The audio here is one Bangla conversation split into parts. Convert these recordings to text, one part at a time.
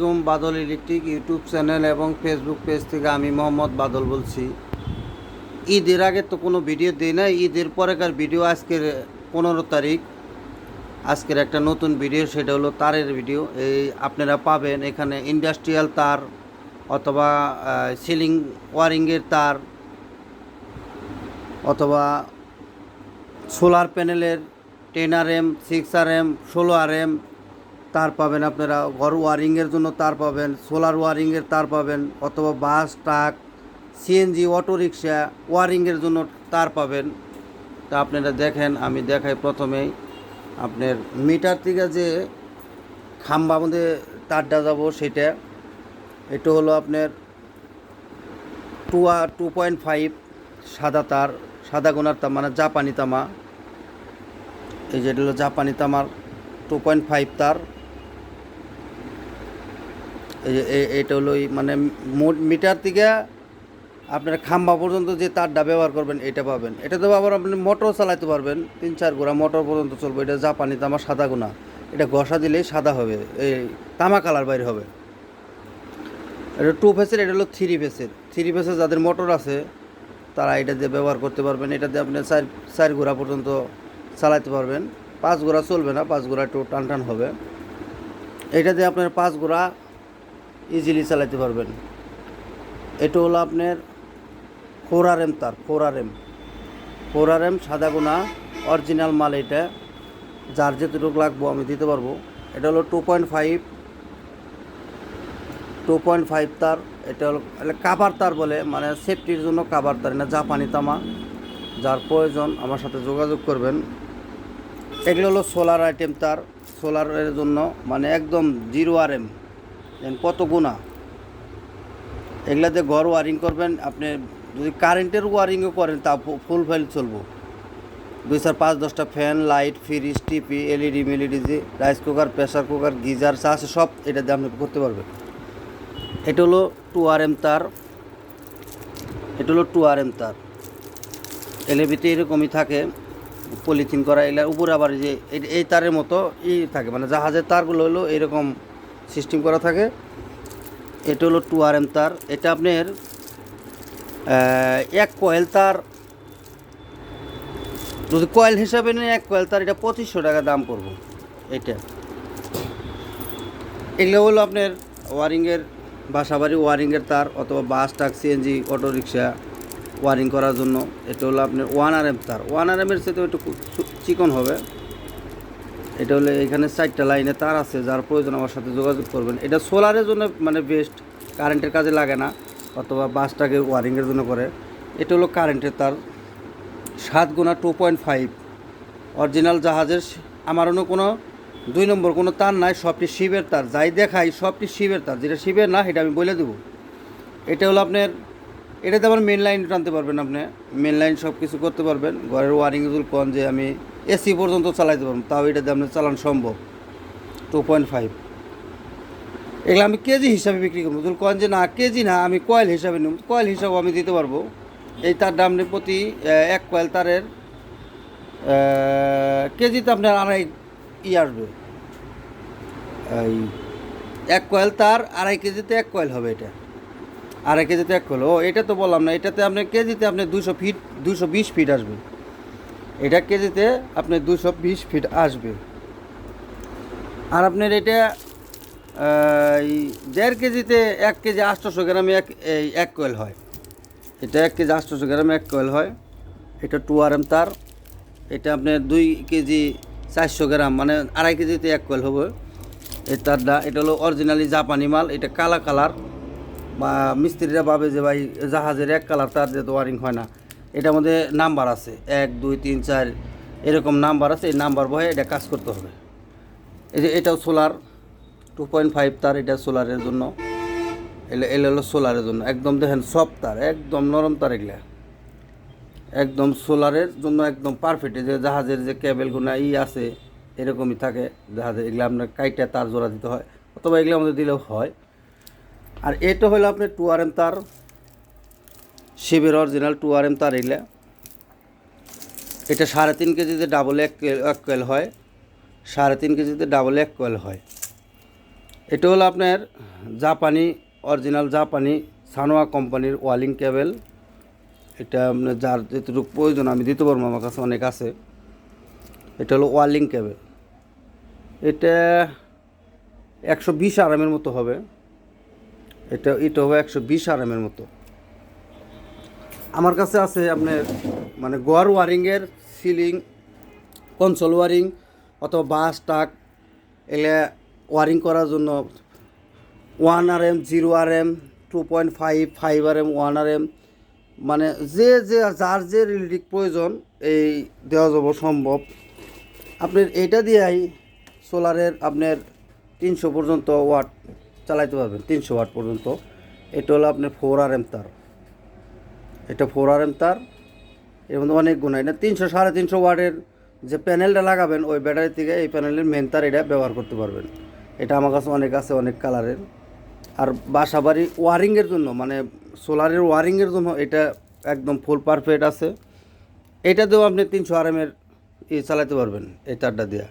আসসালামু বাদল ইলেকট্রিক ইউটিউব চ্যানেল এবং ফেসবুক পেজ থেকে আমি মোহাম্মদ বাদল বলছি। ঈদের আগে তো কোনো ভিডিও দিই না ঈদের পরেকার ভিডিও আজকের পনেরো তারিখ। আজকের একটা নতুন ভিডিও, সেটা হলো তারের ভিডিও। এই আপনারা পাবেন এখানে ইন্ডাস্ট্রিয়াল তার অথবা সিলিং ওয়ারিংয়ের তার অথবা সোলার প্যানেলের ten R M, six R M, ষোলো আর এম তার পাবেন আপনারা ঘর ওয়ারিংয়ের জন্য তার পাবেন, সোলার ওয়ারিংয়ের তার পাবেন, অথবা bus, truck CNG auto rickshaw ওয়ারিংয়ের জন্য তার পাবেন। তা আপনারা দেখেন, আমি দেখাই প্রথমেই। আপনার মিটার থেকে যে খাম্বা মধ্যে তারটা যাব সেটা, এটা হলো আপনার টু টু পয়েন্ট ফাইভ, সাদা তার, সাদা গোনার তার মানে জাপানি তামা। এই যেটা হলো জাপানি তামার টু পয়েন্ট ফাইভ তার। এটা হলো মানে মিটার থেকে আপনার খাম্বা পর্যন্ত যে তারটা ব্যবহার করবেন এটা পাবেন। এটা তো আবার আপনি মোটর চালাতে পারবেন। তিন চার গোড়া মোটর পর্যন্ত চলবে। এটা জাপানি তামা সাদা গোনা এটা ঘষা দিলেই সাদা হবে। এই তামা কালার বাইরে হবে। এটা টু ফেসের এটা হলো থ্রি ফেসের থ্রি ফেসের যাদের মোটর আছে, তারা এটা দিয়ে ব্যবহার করতে পারবেন। এটা দিয়ে আপনি চার চার গোড়া পর্যন্ত চালাতে পারবেন। পাঁচ গোড়া চলবে না, পাঁচ গোড়া একটু টান টান হবে। এটা দিয়ে আপনার পাঁচ গোড়া ইজিলি চালাতে পারবেন। এটা হলো আপনার ফোর আর এম তার four R M four R M সাদা গোনা অরিজিনাল মাল এটা। যার যেটুকু লাগবো আমি দিতে পারব। এটা হলো two point five two point five তার। এটা হলো কাবার তার বলে মানে সেফটির জন্য কাবার তার না জাপানি তামা। যার প্রয়োজন আমার সাথে যোগাযোগ করবেন। এগুলো হলো সোলার আইটেম তার। সোলারের জন্য মানে একদম জিরো আর এম কত গুণা? এগুলাতে ঘর ওয়ারিং করবেন, আপনি যদি কারেন্টের ওয়ারিংও করেন, তা ফুল ফাইল চলবো। দুই চার পাঁচ দশটা fan light fridge TP LED মেলইডি যে rice cooker pressure cooker geyser চা সব এটা দিয়ে আপনি করতে পারবেন। এটা হলো টু আর এম তার। এটা হলো টু আর এম তার। এলএবিতে এরকমই থাকে পলিথিন করা এগুলার উপরে আবার যে, এই তারের মতো ই থাকে মানে জাহাজের তারগুলো হলো এরকম সিস্টেম করা থাকে। এটা হলো টু আর এম তার। এটা আপনার এক কয়েল তার। যদি কয়েল হিসাবে নেন, এক কয়েল তার, এটা পঁচিশশো টাকা দাম পড়ব এটা। এগুলো হলো আপনার ওয়ারিংয়ের বাসাবাড়ি ওয়ারিংয়ের তার, অথবা bus truck CNG auto rickshaw wiring করার জন্য। এটা হলো আপনার ওয়ান আর এম তার। ওয়ান আর এমের সাথে একটু চিকন হবে। এটা হলো এখানে চারটা লাইনে তার আছে, যার প্রয়োজন আমার সাথে যোগাযোগ করবেন। এটা সোলারের জন্য মানে বেস্ট কারেন্টের কাজে লাগে না, অথবা বাসটাকে ওয়ারিংয়ের জন্য করে। এটা হলো কারেন্টের তার, সাত গুণা টু পয়েন্ট ফাইভ অরিজিনাল জাহাজের আমার অন্য কোনো, দুই নম্বর কোনো তার নাই, সবটি শিবের তার। যাই দেখাই সবটি শিবের তার। যেটা শিবের না, সেটা আমি বলে দেবো। এটা হলো আপনার এটাতে আবার মেন লাইন টানতে পারবেন আপনি। মেন লাইন সব কিছু করতে পারবেন। ঘরের ওয়ারিং যদি কন যে আমি এসি পর্যন্ত চালাইতে পারব, তাও এটাতে আপনার চালানো সম্ভব। টু পয়েন্ট ফাইভ এগুলো আমি কেজি হিসাবে বিক্রি করব। যদি কন যে না, কেজি না, আমি কয়েল হিসাবে নেব। কয়েল হিসাবেও আমি দিতে পারব। এই তার দাম প্রতি এক কয়েল তারের কেজিতে আপনার আড়াই ই আসবে। এই এক কয়েল তার, আড়াই কেজিতে এক কয়েল হবে এটা। আড়াই কেজিতে এক ও, এটা তো বললাম না, এটাতে আপনি কেজিতে আপনি দুশো ফিট দুশো বিশ ফিট আসবে। এটা কেজিতে আপনি দুশো বিশ ফিট আসবে। আর আপনার এটা দেড় কেজিতে এক কেজি আটশোশো গ্রামে এক, এই এক কয়েল হয়। এটা এক কেজি আটশোশো গ্রামে এক কয়েল হয়। এটা টু আর এম তার। এটা আপনার দুই কেজি চারশো গ্রাম মানে আড়াই কেজিতে এক কয়েল হবে। এই তারটা, এটা হলো অরিজিনালি জাপানি মাল, এটা কালা কালার। মিস্ত্রিরা ভাবে যে ভাই, জাহাজের এক কালার তার যে ওয়ারিং হয় না। এটার মধ্যে নাম্বার আছে, এক, দুই, তিন, চার, এরকম নাম্বার আছে, এই নাম্বার বয়ে এটা কাজ করতে হবে। এই যে এটাও সোলার টু পয়েন্ট ফাইভ তার এটা সোলারের জন্য। এলে এলে হলো সোলারের জন্য। একদম দেখেন সব তার, একদম নরম তার এগুলা। একদম সোলারের জন্য একদম পারফেক্ট যে জাহাজের যে কেবেলগুলো ই আছে, এরকমই থাকে। জাহাজের এগুলো আপনার কাইটা তার জোড়া দিতে হয়। অথবা এগুলো আমাদের দিলেও হয়। আর এটা হলো আপনার টু আর এম তার, শিবের অরিজিনাল টু আর এম তার এগুলা এটা সাড়ে তিন কেজিতে ডাবল এক এক কয়েল হয়। সাড়ে তিন কেজিতে ডাবল এক কয়েল হয়। এটা হলো আপনার জাপানি অরিজিনাল জাপানি সানোয়া কোম্পানির ওয়ালিং কেবল। এটা আপনার যার যেটুকু প্রয়োজন, আমি দিতে পারব, আমার কাছে অনেক আছে। এটা হলো ওয়ালিং কেবল। এটা একশো বিশ আরামের মতো হবে। এটা এটা হবে একশো বিশ আরামের মতো। আমার কাছে আছে আপনার মানে গোয়ার ওয়ারিংয়ের সিলিং কনসোল ওয়ারিং অথবা বাস টাক এগুলো ওয়ারিং করার জন্য one R M zero R M two point five five R M one R M মানে যে যে, যার যে রিলেটিভ প্রয়োজন, এই দেওয়া যাব সম্ভব। আপনার এটা দিয়েই সোলারের আপনার তিনশো পর্যন্ত ওয়াট চালাইতে পারবেন, তিনশো ওয়াট পর্যন্ত। এটা হলো আপনার ফোর আর এম তার। এটা ফোর আর এম তার, এর মধ্যে অনেক গুণ এটা তিনশো, সাড়ে তিনশো ওয়াটের যে প্যানেলটা লাগাবেন, ওই ব্যাটারি থেকে এই প্যানেলের মেন তার এটা ব্যবহার করতে পারবেন। এটা আমার কাছে অনেক আছে, অনেক কালারের আর বাসা বাড়ি ওয়ারিংয়ের জন্য মানে সোলারের ওয়ারিংয়ের জন্য এটা একদম ফুল পারফেক্ট আছে। এটা দিয়েও আপনি তিনশো আর এমের ই চালাতে পারবেন, এই তারটা দিয়ে।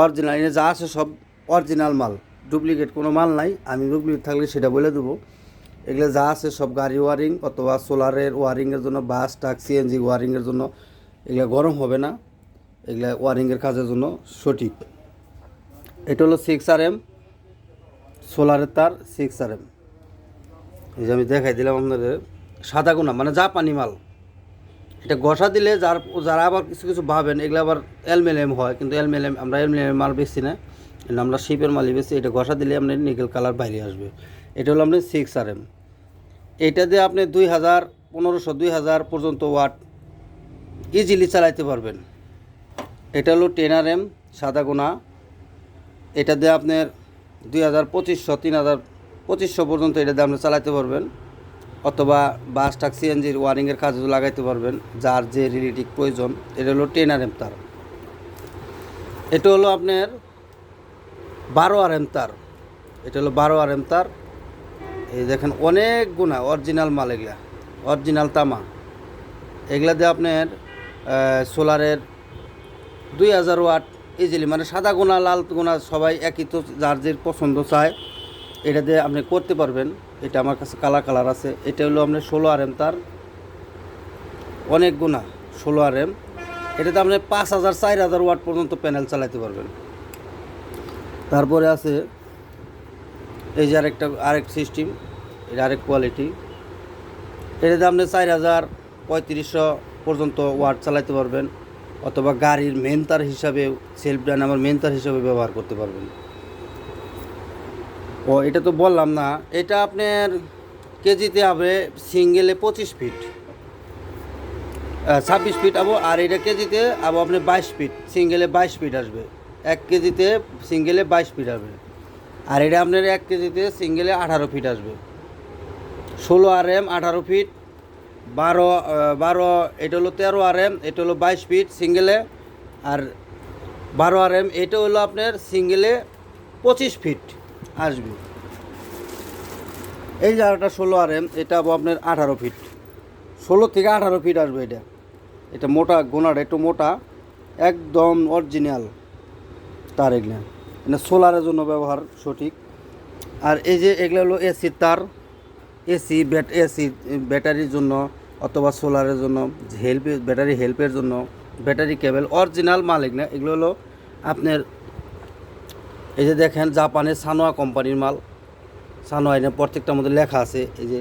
অরিজিনাল এনে যা আছে সব অরিজিনাল মাল। ডুপ্লিকেট কোনো মাল নাই, আমি ডুপ্লিকেট থাকলে সেটা বলে দেবো। এগুলো যা আছে সব গাড়ি ওয়ারিং অথবা সোলারের ওয়ারিংয়ের জন্য বাস ট্রাক সিএনজি ওয়ারিংয়ের জন্য, এগুলো গরম হবে না। এগুলো ওয়ারিংয়ের কাজের জন্য সঠিক। এটা হলো সিক্স আর এম সোলারের তার সিক্স আর এম এই যে আমি দেখাই দিলাম আপনাদের, সাদা গোনা মানে জাপানি মাল। এটা ঘষা দিলে যার, যারা আবার কিছু কিছু ভাবেন, এগুলো আবার এলমেলেম হয়, কিন্তু এলমেলেম আমরা এলমেলেম মাল বেশি না। আমরা শিপের মালই বেশি এটা ঘষা দিলে আপনার নিকেল কালার বাইরে আসবে। এটা হলো আপনি সিক্স আর এম এইটা দিয়ে আপনি দুই হাজার পনেরোশো, দুই হাজার পর্যন্ত ওয়াট ইজিলি চালাইতে পারবেন। এটা হলো টেন আর এম সাদা গোনা এটা দিয়ে আপনার দুই হাজার পঁচিশশো, তিন হাজার পঁচিশশো পর্যন্ত এটা দিয়ে আপনি চালাতে পারবেন। অথবা বাস টাক সিএনজির ওয়ারিংয়ের কাজে লাগাইতে পারবেন, যার যে রিলেটিভ প্রয়োজন। এটা হলো টেন আর এম তার। এটা হলো আপনার বারো আর এম তার। এটা হলো বারো আর এম তার। এই দেখেন অনেক গুণা, অরিজিনাল মাল এগুলা, অরিজিনাল তামা। এগুলা দিয়ে আপনার সোলারের দুই হাজার ওয়াট ইজিলি মানে সাদা গোনা লাল গোনা সবাই একই তো যার যে পছন্দ চায়, এটা দিয়ে আপনি করতে পারবেন। এটা আমার কাছে কালার কালার আছে। এটা হলো আপনার ষোলো আর এম তার। অনেক গুণা, ষোলো আর এম। এটাতে আপনি পাঁচ হাজার, চার হাজার ওয়াট পর্যন্ত প্যানেল চালাতে পারবেন। তারপরে আছে এই যে আরেকটা, আরেক সিস্টেম এটা আরেক কোয়ালিটি এটাতে আপনি চার হাজার পঁয়ত্রিশশো পর্যন্ত ওয়াট চালাতে পারবেন, অথবা গাড়ির মেন তার হিসাবে সেলফ ডাইনামার মেন তার হিসাবে ব্যবহার করতে পারবেন। ও, এটা তো বললাম না, এটা আপনার কেজিতে হবে সিঙ্গেলে পঁচিশ ফিট ছাব্বিশ ফিট আবো, আর এটা কেজিতে আবো আপনি বাইশ ফিট সিঙ্গেলে বাইশ ফিট আসবে। এক কেজিতে সিঙ্গেলে বাইশ ফিট আসবে আর এটা আপনার এক কেজিতে সিঙ্গেলে আঠারো ফিট আসবে। ষোলো আর এম আঠারো ফিট বারো বারো, এটা হলো তেরো আর এম এটা হলো বাইশ ফিট সিঙ্গেলে আর বারো আর এম এটা হলো আপনার সিঙ্গেলে পঁচিশ ফিট আসবে। এই জায়গাটা ষোলো আর এম এটা আপনার আঠারো ফিট ষোলো থেকে আঠারো ফিট আসবে এটা। এটা মোটা গোনাটা একটু মোটা, একদম অরিজিনাল তার এগুলা। এটা সোলারের জন্য ব্যবহার সঠিক। আর এই যে এগুলো হলো এসি তার এসি ব্যাট এসি ব্যাটারির জন্য অথবা সোলারের জন্য হেল্প ব্যাটারি হেল্পের জন্য ব্যাটারি কেবল অরিজিনাল মালিক না, এগুলো হলো আপনার এই যে দেখেন জাপানের সানোয়া কোম্পানির মাল। সানোয়া এটা প্রত্যেকটার মধ্যে লেখা আছে, এই যে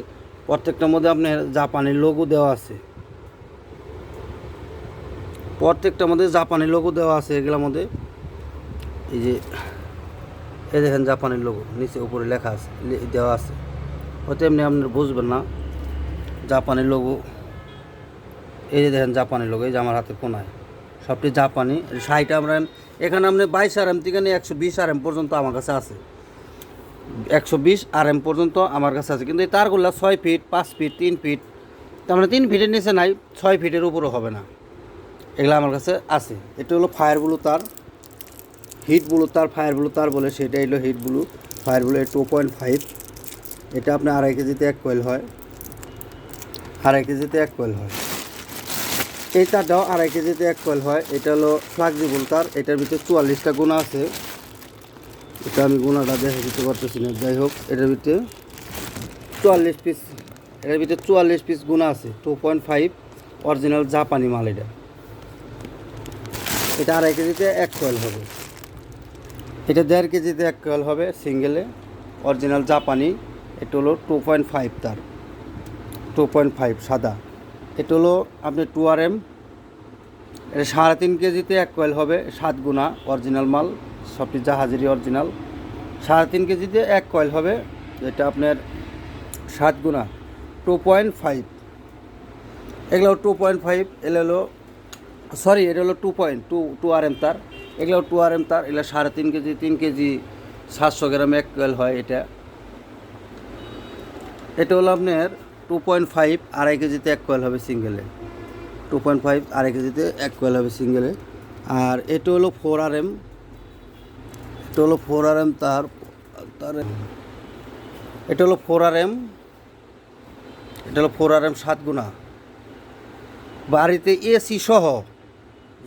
প্রত্যেকটার মধ্যে আপনার জাপানের লোগো দেওয়া আছে। প্রত্যেকটার মধ্যে জাপানি লোগো দেওয়া আছে এগুলোর মধ্যে। এই যে, এই দেখেন জাপানের লোগো নিচে উপরে লেখা আছে দেওয়া আছে। হয়তো এমনি আপনার বুঝবেন না জাপানের লোগো এই যে দেখেন জাপানি লোগো এই যে আমার হাতে কোনায়। সবটি জাপানি ষাট আমরা, এখানে আপনি বাইশ আর এম থেকে নিয়ে একশো বিশ আর এম পর্যন্ত আমার কাছে আছে। একশো বিশ আর এম পর্যন্ত আমার কাছে আছে। কিন্তু এই তারগুলো ছয় ফিট, পাঁচ ফিট, তিন ফিট, তার মানে তিন ফিটের নিচে নাই, ছয় ফিটের উপরও হবে না। এগুলো আমার কাছে আছে। এটা হলো ফায়ার ব্লু তার। হিট ব্লু তার, ফায়ার ব্লু তার বলে সেটা হলো heat blue. Fire blue two point five এটা আপনার আড়াই কেজিতে এক কোয়েল হয়। আড়াই কেজিতে এক কোয়েল হয়। এই তারটাও আড়াই কেজিতে এক কোয়েল হয়। এটা হলো ফ্লাক্সিবল তার। এটার ভিতরে চুয়াল্লিশটা গুণা আছে। এটা আমি গুণাটা দেখে দিতে পারতেছি না। যাই হোক, এটার ভিতরে চুয়াল্লিশ পিস এটার ভিতরে চুয়াল্লিশ পিস গুণা আছে। টু পয়েন্ট ফাইভ অরিজিনাল জাপানি মাল এটা। এটা আড়াই কেজিতে এক কোয়েল হবে। এটা দেড় কেজিতে এক কয়েল হবে সিঙ্গেলে অরিজিনাল জাপানি। এটা হলো টু পয়েন্ট ফাইভ তার। টু পয়েন্ট ফাইভ সাদা। এটা হলো আপনি টু আর এম এটা সাড়ে তিন কেজিতে এক কয়েল হবে, সাত গুণা অরিজিনাল মাল, সবটি জাহাজেরই অরিজিনাল সাড়ে তিন কেজিতে এক কয়েল হবে, এটা আপনার সাত গুণা টু পয়েন্ট ফাইভ এগুলো টু পয়েন্ট ফাইভ এগুলো হলো সরি এটা হলো two point two two R M তার। এগুলো টু আর এম তার, এগুলো সাড়ে তিন কেজি তিন কেজি সাতশো গ্রাম এক কোয়েল হয় এটা। এটা হলো আপনার টু পয়েন্ট ফাইভ আড়াই কেজিতে এক কোয়েল হবে সিঙ্গেলে টু পয়েন্ট ফাইভ আড়াই কেজিতে এক কোয়েল হবে সিঙ্গেলে আর এটা হলো ফোর আর এম এটা হলো ফোর আর এম তার তার এটা হলো ফোর আর এম এটা হলো ফোর আর এম সাত গুণা। বাড়িতে এসি সহ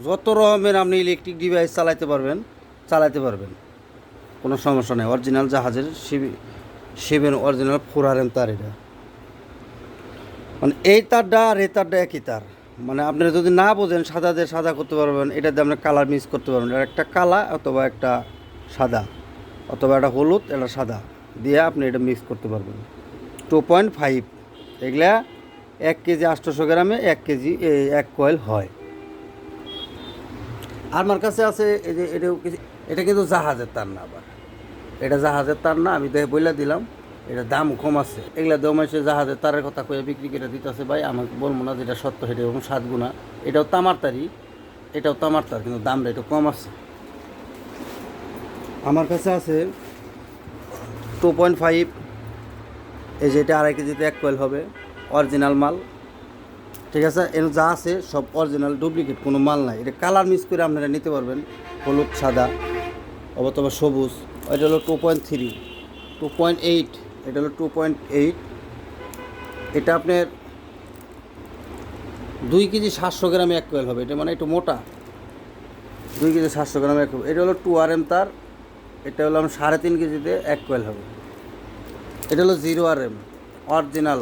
যত রকমের আপনি ইলেকট্রিক ডিভাইস চালাতে পারবেন, চালাইতে পারবেন। কোনো সমস্যা নেই। অরিজিনাল জাহাজের শিবি শিবের অরিজিনাল ফোর তার এটা। মানে এই তারটা আর এই তারটা একই তার। মানে আপনি যদি না বোঝেন, সাদা দিয়ে সাদা করতে পারবেন, এটা দিয়ে আপনি কালার মিক্স করতে পারবেন। এটা একটা কালা অথবা একটা সাদা, অথবা একটা হলুদ একটা সাদা দিয়ে আপনি এটা মিক্স করতে পারবেন। টু পয়েন্ট ফাইভ এগুলা এক কেজি আটশোশো গ্রামে এক কেজি এই এক কয়েল হয়। আমার কাছে আছে, এই যে এটা এটা কিন্তু জাহাজের তার না আবার। এটা জাহাজের তার না আমি দেখে বইলা দিলাম, এটা দাম কম আছে। এগুলা দমাইছে জাহাজের তারের কথা কয়ে বিক্রি করে দিতেছে ভাই, আমাকে বলব না যেটা সত্য সেটা এবং সাত গুণা। এটাও তামার তারি, এটাও তামার তার, কিন্তু দামটা একটু কম আছে। আমার কাছে আছে টু পয়েন্ট ফাইভ এই যে এটা আড়াই কেজিতে এক কয়েল হবে অরিজিনাল মাল। ঠিক আছে? এর যা আছে সব অরিজিনাল ডুপ্লিকেট কোনো মাল নাই। এটা কালার মিক্স করে আপনারা নিতে পারবেন। হলুদ, সাদা, অথবা সবুজ। এটা হলো two point three two point eight এটা হলো টু পয়েন্ট এইট এটা আপনার দুই কেজি সাতশো গ্রামে এক কোয়েল হবে। এটা মানে একটু মোটা। দুই কেজি সাতশো গ্রামে এক এটা হলো টু আর এম তার। এটা হলো আমার সাড়ে তিন কেজিতে এক কোয়েল হবে। এটা হলো জিরো আর এম অরিজিনাল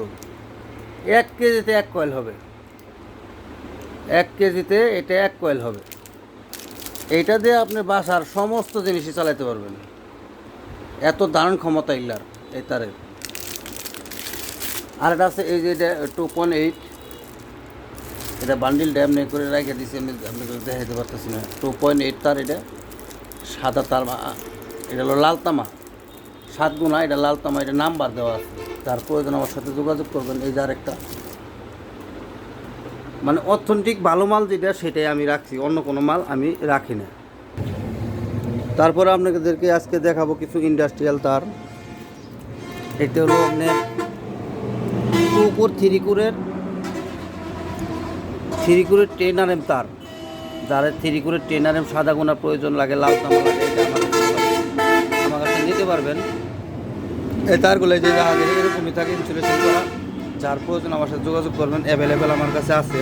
এক কেজিতে এক কয়েল হবে। এক কেজিতে এটা এক কয়েল হবে। এইটা দিয়ে আপনি বাসার সমস্ত জিনিসই চালাতে পারবেন। এত দারুণ ক্ষমতা ইল্লার এই তারের। আর এটা আছে এই যে এটা টু পয়েন্ট এইট এটা বান্ডিল ড্যাম নেই করে রেখে দিয়েছি আমি আপনাকে দেখাতে পারতেছি না। টু পয়েন্ট এইট তার এটা, সাদা তার এটা হলো লাল তামা। সাত গুণা, এটা লাল তামা, এটা নাম্বার দেওয়া আছে। তার প্রয়োজন আমার সাথে যোগাযোগ করবেন, এই যার একটা মানে অর্থনৈতিক ভালো মাল যেটা, সেটাই আমি রাখছি। অন্য কোনো মাল আমি রাখি না। তারপরে আপনাদেরকে আজকে দেখাবো কিছু ইন্ডাস্ট্রিয়াল তার। এটা হলো আপনার টুকুর থ্রিকুরের থ্রিকুরের টেন আর এম তার। যারা থ্রিকুরের টেন আর এম সাদা গোনার প্রয়োজন লাগে, লাল তামা লাগে আমার কাছে নিতে পারবেন। এই তারগুলো যে জাহাজের এরকমই থাকে ইনসুলেশন করা। যার প্রয়োজন আমার সাথে যোগাযোগ করবেন অ্যাভেলেবেল আমার কাছে আছে।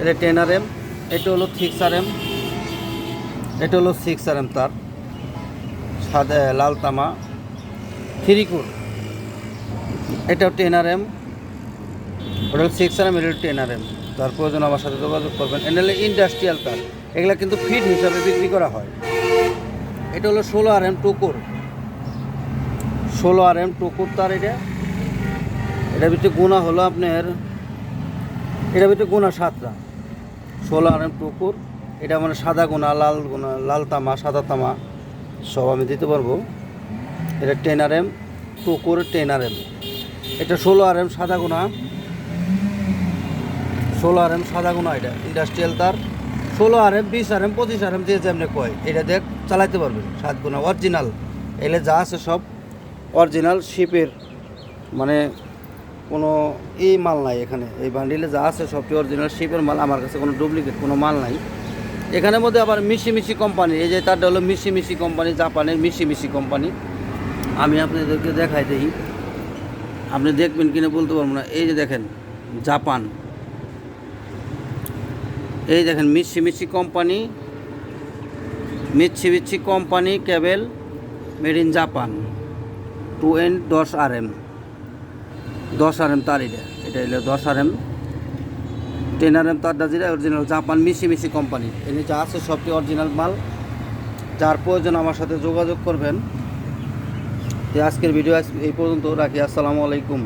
এটা টেন আর এম এটা হলো সিক্স আর এম এটা হলো সিক্স আর এম তার। সাদা, লাল তামা থ্রিকুর এটাও টেন আর এম ওটা হলো সিক্স আর এম এটা টেন আর এম যার প্রয়োজন আমার সাথে যোগাযোগ করবেন। এটা হলো ইন্ডাস্ট্রিয়াল তার। এগুলা কিন্তু ফিট হিসাবে বিক্রি করা হয়। এটা হলো ষোলো আর এম টুকুর ষোলো আর এম টুকুর তার এটা। এটার ভিতরে গুণা হলো আপনার এটার ভিতরে গুণা সাতটা। ষোলো আর টুকুর, এটা মানে সাদা গুণা, লাল গুণা, লাল তামা, সাদা তামা সব আমি দিতে পারব। এটা টেন আর এম টুকুর টেন আর এম এটা ষোলো আর এম সাদা গুণা। ষোলো আর এম সাদা গুণা এটা ইন্ডাস্ট্রিয়াল তার। ষোলো আর এম বিশ আর এম পঁচিশ আর এম যে যেমনি কয়, এটা দেখ, চালাইতে পারবেন। সাত গুণা অরিজিনাল এলে যা আছে সব অরিজিনাল শিপের মানে কোনো এই মাল নাই এখানে। এই বান্ডিলে যা আছে সবটি অরিজিনাল শিপের মাল, আমার কাছে কোনো ডুপ্লিকেট কোনো মাল নাই। এখানের মধ্যে আবার মিশি মিশি কোম্পানি এই যে তারটা হলো মিশি মিশি কোম্পানি জাপানের মিশি মিশি কোম্পানি আমি আপনাদেরকে দেখাই দিই। আপনি দেখবেন কিনা বলতে পারব না। এই যে দেখেন, জাপান। এই দেখেন মিশি মিশি কোম্পানি মিচ্ছি মিচ্ছি company cable made in Japan two এন দশ আর এম। দশ আর এম তার এটা। এটা হলো দশ R M ten R M তারটা যেটা অরিজিনাল জাপান মিশি মিশি কোম্পানি এনে যা আছে সবটি অরিজিনাল মাল। যার প্রয়োজন আমার সাথে যোগাযোগ করবেন। আজকের ভিডিও এই পর্যন্ত রাখি। আসসালামু আলাইকুম।